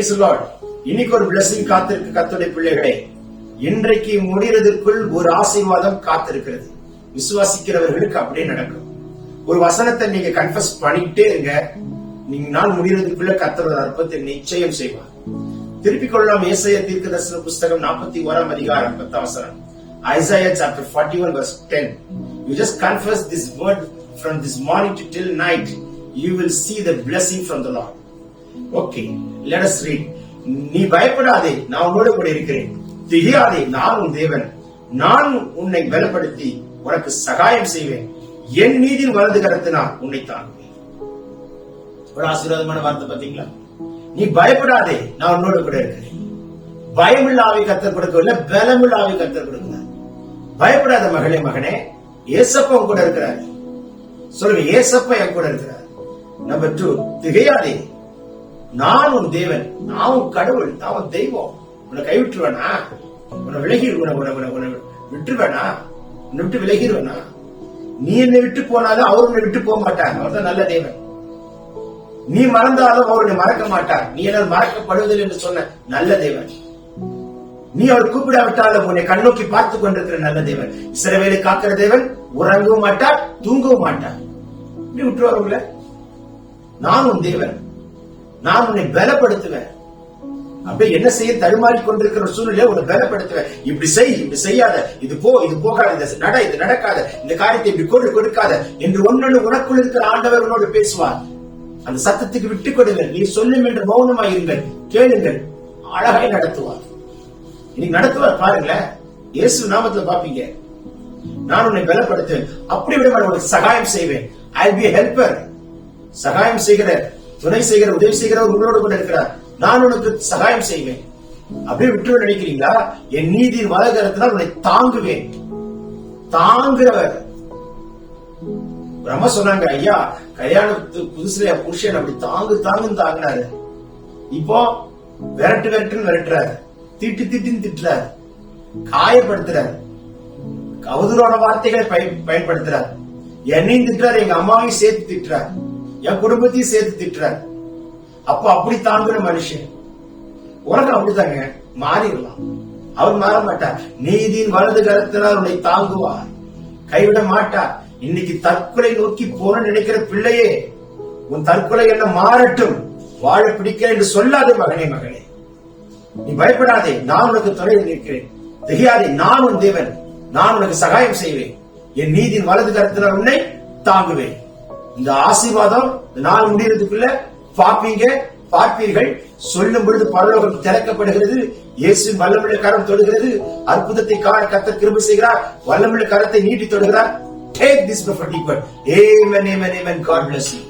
Praise the இன்னைக்கு ஒரு blessing காத்திருக்கு கத்துடைய பிள்ளைகளே. இன்றைக்கு முடிகிறதுக்குள் ஒரு ஆசீர்வாதம் காத்திருக்கிறது. விசுவாசிக்கிறவர்களுக்கு அப்படியே நடக்கும். ஒரு வசனத்தை நீங்க கன்ஃபர்ஸ் பண்ணிக்கிட்டே இருங்க. நீங்க நாள் முடிகிறதுக்குள்ள கத்துறது அற்பத்தை நிச்சயம் செய்வார். திருப்பிக் கொள்ளலாம் ஏசைய தீர்க்க தரிசன புஸ்தகம் நாற்பத்தி ஓராம் அதிகாரம் பத்தாம் வசனம். Isaiah chapter forty one verse ten you just confess this word from this morning to till night you will see the blessing from the Lord okay let us read நீ பயப்படாதே நான் உன்னோடு கூட இருக்கிறேன். திகையாதே நான் உன் தேவன். நான் உன்னை பலப்படுத்தி உனக்கு சகாயம் செய்வேன். என் நீதியின் வலது கரத்தினால் உன்னை தாங்குவேன். ஒரு ஆசீர்வாதமான வார்த்தை பாத்தீங்களா நீ பயப்படாதே நான் உன்னோட கூட இருக்கிறேன். பயமுள்ள ஆவி கத்தர் கொடுக்கவில்லை பலமுள்ள ஆவி கத்தர் கொடுக்கிறார். பயப்படாத மகளே மகனே ஏசப்பா கூட இருக்கிறார். சொல்லுங்க ஏசப்பா என் கூட இருக்கிறார். நம்பர் டூ திகையாதே நான் உன் தேவன் நான் உன் கடவுள் நான் உன் தெய்வம். உன்னை கைவிட்டுருவேனா? உன்னை விலகி உன உன உன விட்டுருவேனா? உன்னை விட்டு விலகிடுவேனா நீ என்னை விட்டு போனாலும் அவர் உன்னை விட்டு போக மாட்டார். அவர் தான் நல்ல தேவன். நீ மறந்தாலும் அவர் உன்னை மறக்க மாட்டார். நீ என்ன மறக்கப்படுவதில்லை என்று சொன்ன நல்ல தேவன். நீ அவர் கூப்பிடாவிட்டாலும் உன்னை கண்ணோக்கி பார்த்து கொண்டிருக்கிற நல்ல தேவன். வேலை காக்கிற தேவன் உறங்கவும் மாட்டார் தூங்கவும் மாட்டார். இப்படி விட்டுருவார் நான் உன் தேவன். நான் உன்னை பலப்படுத்துவேன். அப்படியே என்ன செய்ய? தடுமாறி கொண்டிருக்கிற சூழ்நிலை உன்னை பலப்படுத்துவேன். இப்படி செய் இப்படி செய்யாத. இது போ இது போகாத. இந்த நட இது நடக்காத. இந்த காரியத்தை இப்படி கொடு கொடுக்காத. என்று ஒன்னொன்னு உனக்குள் இருக்கிற ஆண்டவர் உன்னோடு பேசுவார். அந்த சத்தத்துக்கு விட்டுக் கொடுங்கள். நீ சொல்லும் என்று மௌனமாயிருங்கள். கேளுங்கள். அழகாய் நடத்துவார். இன்னைக்கு நடத்துவார் பாருங்களேன். இயேசு நாமத்துல பாப்பீங்க நான் உன்னை பலப்படுத்துவேன். அப்படி விட உனக்கு சகாயம் செய்வேன். ஐ பி ஹெல்பர் சகாயம் செய்கிற துணை செய்கிற உதவி செய்கிறவர் உங்களோடு கூட இருக்கிறார் நான் உனக்கு சகாயம் செய்வேன். அப்படியே விட்டு நினைக்கிறீங்களா? என் நீதியின் வலகரத்தினால் உன்னை தாங்குவேன். தாங்குறவர். பிரம்ம சொன்னாங்க ஐயா கல்யாணத்து புதுசுல புருஷன் அப்படி தாங்கு தாங்குன்னு தாங்கினாரு. இப்போ விரட்டு விரட்டுன்னு விரட்டுறாரு. திட்டு திட்டுன்னு திட்டுறாரு. காயப்படுத்துறாரு. அவதூறான வார்த்தைகளை பயன்- பயன்படுத்துறார். என்னையும் திட்டுறாரு எங்க அம்மாவையும் சேர்த்து திட்டுறாரு. என் குடும்பத்தையும் சேர்த்து திட்டுறாரு. அப்ப அப்படி தாங்குற மனுஷன். உலகம் அப்படித்தாங்க? மாறிடலாம். அவர் மாற மாட்டார். நீதியின் வலது கரத்தினால் உன்னை தாங்குவார். கைவிட மாட்டார். இன்னைக்கு தற்கொலை நோக்கி போற நினைக்கிற பிள்ளையே உன் தற்கொலை என்ன மாறட்டும்? வாழ பிடிக்க என்று சொல்லாதே மகனே மகனே. நீ பயப்படாதே. நான் உனக்கு துணை நிற்கிறேன். தெரியாதே நான் உன் தேவன். நான் உனக்கு சகாயம் செய்வேன். என் நீதியின் வலது கருத்தினால் உன்னை தாங்குவேன். இந்த ஆசீர்வாதம் நாள் முடியறதுக்குள்ள பார்ப்பீங்க பார்ப்பீர்கள். சொல்லும் பொழுது பரலோகம் திறக்கப்படுகிறது. இயேசு வல்லமுள்ள கரம் தொடுகிறது. அற்புதத்தை காண கத்த திரும்ப செய்கிறார். வல்லமுள்ள கரத்தை நீட்டி தொடுகிறார். Take this prophetic word amen amen amen. God bless you.